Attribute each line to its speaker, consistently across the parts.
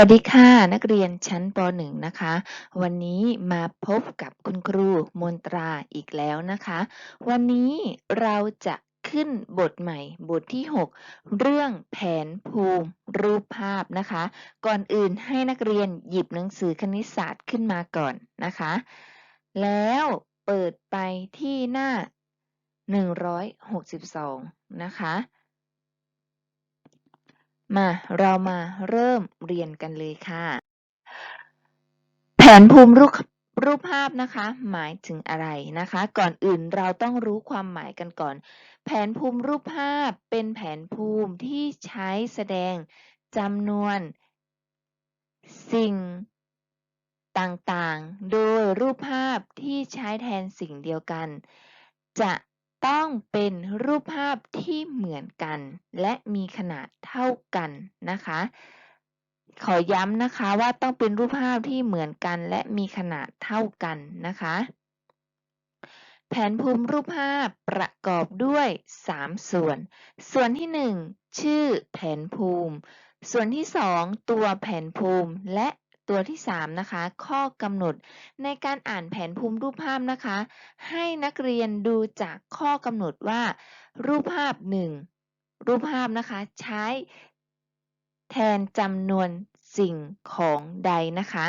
Speaker 1: วัสดีค่ะนักเรียนชั้นป .1 นะคะ วันนี้มาพบกับคุณครูมนตราอีกแล้วนะคะ วันนี้เราจะขึ้นบทใหม่บทที่ 6 เรื่องแผนภูมิรูปภาพนะคะ ก่อนอื่นให้นักเรียนหยิบหนังสือคณิตศาสตร์ขึ้นมาก่อนนะคะ แล้วเปิดไปที่หน้า 162 นะคะ มา เรามาเริ่มเรียนกันเลยค่ะ แผนภูมิรูปรูปภาพนะคะ หมายถึงอะไรนะคะ ก่อนอื่นเราต้องรู้ความหมายกันก่อน แผนภูมิรูปภาพเป็นแผนภูมิที่ใช้แสดงจำนวน สิ่งต่างๆ โดยรูปภาพที่ใช้แทนสิ่งเดียวกัน จะ ต้องเป็นรูปภาพที่เหมือนกัน และมีขนาดเท่ากันนะคะ ขอย้ำนะคะว่าต้องเป็นรูปภาพที่เหมือนกัน และมีขนาดเท่ากันนะคะ แผนภูมิรูปภาพประกอบด้วย 3 ส่วน ส่วนที่ 1 ชื่อแผนภูมิ ส่วนที่ 2 ตัวแผนภูมิและ ตัวที่ 3 นะคะ ข้อกำหนดในการอ่านแผนภูมิรูปภาพนะคะ ให้นักเรียนดูจากข้อกำหนดว่า รูปภาพ 1 รูปภาพนะคะ ใช้แทนจำนวนสิ่งของใดนะคะ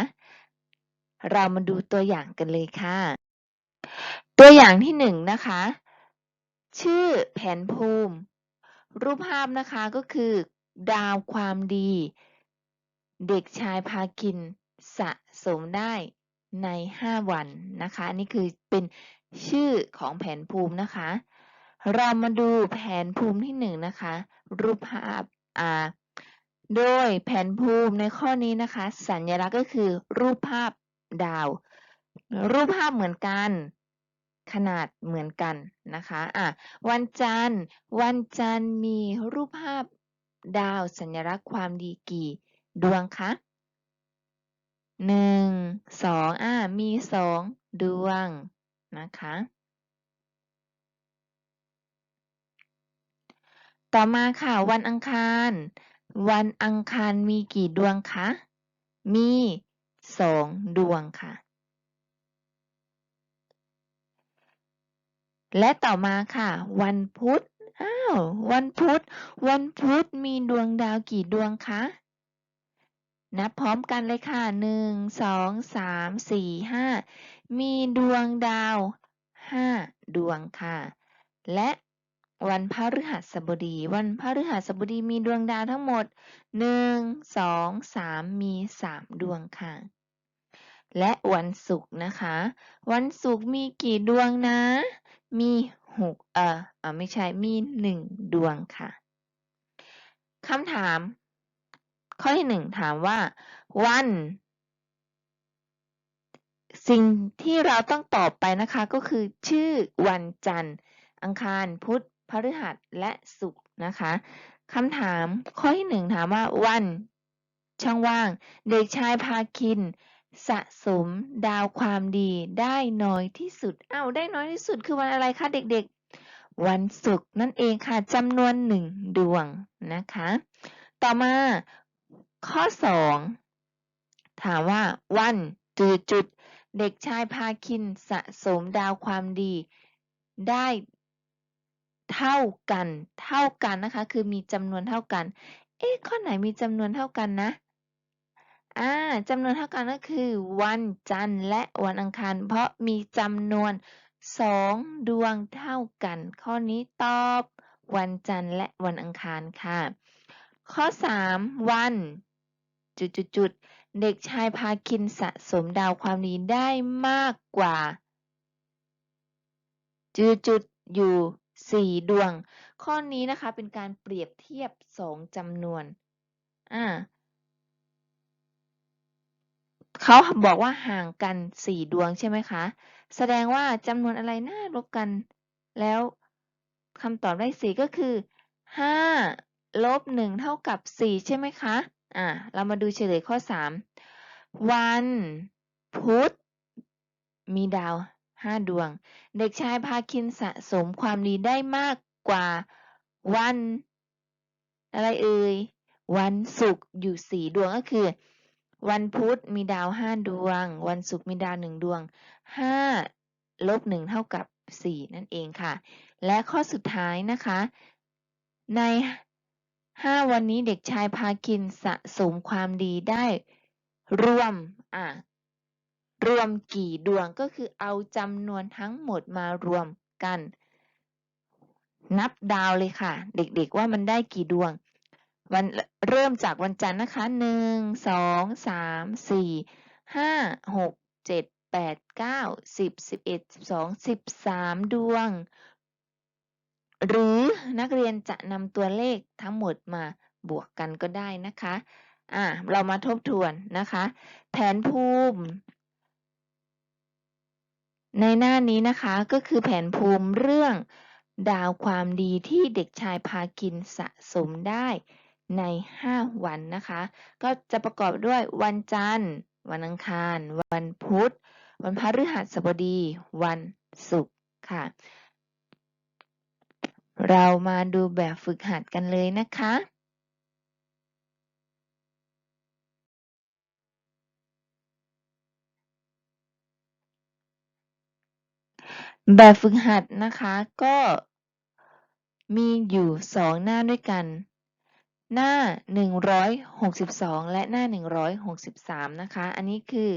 Speaker 1: เรามาดูตัวอย่างกันเลยค่ะ ตัวอย่างที่หนึ่งนะคะ ชื่อแผนภูมิ รูปภาพนะคะก็คือ ดาวความดี เด็กชายพาคินสะสมได้ใน 5 วันนะคะ อันนี้คือเป็นชื่อของแผนภูมินะคะ เรามาดูแผนภูมิที่หนึ่งนะคะ รูปภาพอ่าโดยแผนภูมิในข้อนี้นะคะ สัญลักษณ์ก็คือรูปภาพดาว รูปภาพเหมือนกัน ขนาดเหมือนกันนะคะอะวันจันทร์ วันจันทร์มีรูปภาพดาวสัญลักษณ์ความดีกี่ ดวงคะหนึ่งสองอะมีสองดวงนะคะ ต่อมาค่ะวันอังคาร วันอังคารมีกี่ดวงคะ มีสองดวงค่ะ และต่อมาค่ะ วันพุธอ้าววันพุธ วันพุธมีดวงดาวกี่ดวงคะ นับพร้อมกันเลยค่ะหนึ่งสองสามสี่ห้ามีดวงดาวห้าดวงค่ะ และวันพฤหัสบดี วันพฤหัสบดีมีดวงดาวทั้งหมดหนึ่งสองสามมีสามดวงค่ะ และวันศุกร์นะคะ วันศุกร์มีกี่ดวงนะ มีหกเออเอ่อไม่ใช่ มีหนึ่งดวงค่ะคำถาม ข้อที่หนึ่งถามว่า วัน สิ่งที่เราต้องตอบไปนะคะ ก็คือ ชื่อวันจันทร์ อังคารพุธพฤหัสและศุกร์นะคะคำถามข้อที่หนึ่งถามว่าวัน ช่องว่าง เด็กชายพาคิน สะสมดาวความดีได้น้อยที่สุดอ้าวได้น้อยที่สุดคือวันอะไรคะเด็กๆ วันศุกร์นั่นเองค่ะจำนวนหนึ่งดวงนะคะ ต่อมา ข้อสองถามว่าวันจุดจุดเด็กชายพาคินสะสมดาวความดี ได้เท่ากัน เท่ากันนะคะ คือมีจำนวนเท่ากัน เอ๊ะข้อไหนมีจำนวนเท่ากันนะอ่าจำนวนเท่ากันก็คือ วันจันทร์และวันอังคาร เพราะมีจำนวนสองดวงเท่ากัน ข้อนี้ตอบ วันจันทร์และวันอังคารค่ะ ข้อ 3 วัน จุดจุดจุดเด็กชายพาคินสะสมดาวความดีได้มากกว่า จุดจุดอยู่สี่ดวง ข้อนี้นะคะเป็นการเปรียบเทียบสองจำนวนอ่าเขาบอกว่าห่างกันสี่ดวงใช่ไหมคะ แสดงว่าจำนวนอะไรน่าลบกัน แล้วคำตอบได้สี่ก็คือห้าลบหนึ่งเท่ากับสี่ใช่ไหมคะ อ่าเรามาดูเฉลยข้อสามวันพุธมีดาวห้าดวง เด็กชายพาคินสะสมความดีได้มากกว่าวัน อะไรเอ่ย วันศุกร์อยู่สี่ดวงก็คือ วันพุธมีดาวห้าดวง วันศุกร์มีดาวหนึ่งดวงห้าลบหนึ่งเท่ากับสี่นั่นเองค่ะ และข้อสุดท้ายนะคะ ใน ห้าวันนี้เด็กชายพาคินสะสมความดีได้รวม อะ รวมกี่ดวงก็คือเอาจำนวนทั้งหมดมารวมกัน นับดาวเลยค่ะ เด็กๆว่ามันได้กี่ดวง วันเริ่มจากวันจันทร์นะคะหนึ่งสองสามสี่ห้าหกเจ็ดแปดเก้าสิบสิบเอ็ดสิบสองสิบสามดวง หรือนักเรียนจะนำตัวเลขทั้งหมดมาบวกกันก็ได้นะคะอ่าเรามาทบทวนนะคะ แผนภูมิ ในหน้านี้นะคะก็คือแผนภูมิเรื่องดาวความดีที่เด็กชายพากินสะสมได้ใน 5 วันนะคะ ก็จะประกอบด้วยวันจันทร์ วันอังคาร วันพุธ วันพฤหัสบดี วันศุกร์ค่ะ เรามาดูแบบฝึกหัดกันเลยนะคะ แบบฝึกหัดนะคะก็มีอยู่สองหน้าด้วยกัน หน้า 162 และหน้า 163 นะคะ อันนี้คือ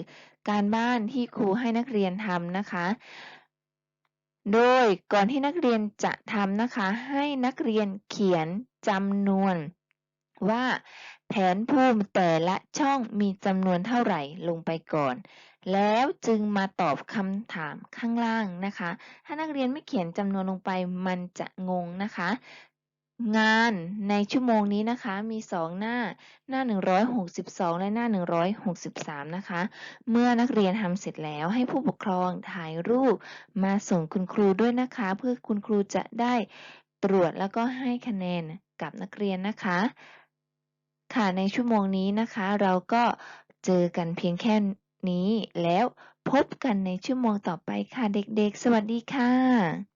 Speaker 1: การบ้านที่ครูให้นักเรียนทำนะคะ โดยก่อนที่นักเรียนจะทำนะคะ ให้นักเรียนเขียนจำนวนว่าแผนภูมิแต่ละช่องมีจำนวนเท่าไหร่ลงไปก่อน แล้วจึงมาตอบคำถามข้างล่างนะคะ ถ้านักเรียนไม่เขียนจำนวนลงไปมันจะงงนะคะ งานในชั่วโมงนี้นะคะมี 2 หน้าหน้า 162 และหน้า 163 นะคะ เมื่อนักเรียนทำเสร็จแล้วให้ผู้ปกครองถ่ายรูปมาส่งคุณครูด้วยนะคะ เพื่อคุณครูจะได้ตรวจแล้วก็ให้คะแนนกับนักเรียนนะคะ ค่ะในชั่วโมงนี้นะคะ เราก็เจอกันเพียงแค่นี้แล้วพบกันในชั่วโมงต่อไปค่ะเด็กๆ สวัสดีค่ะ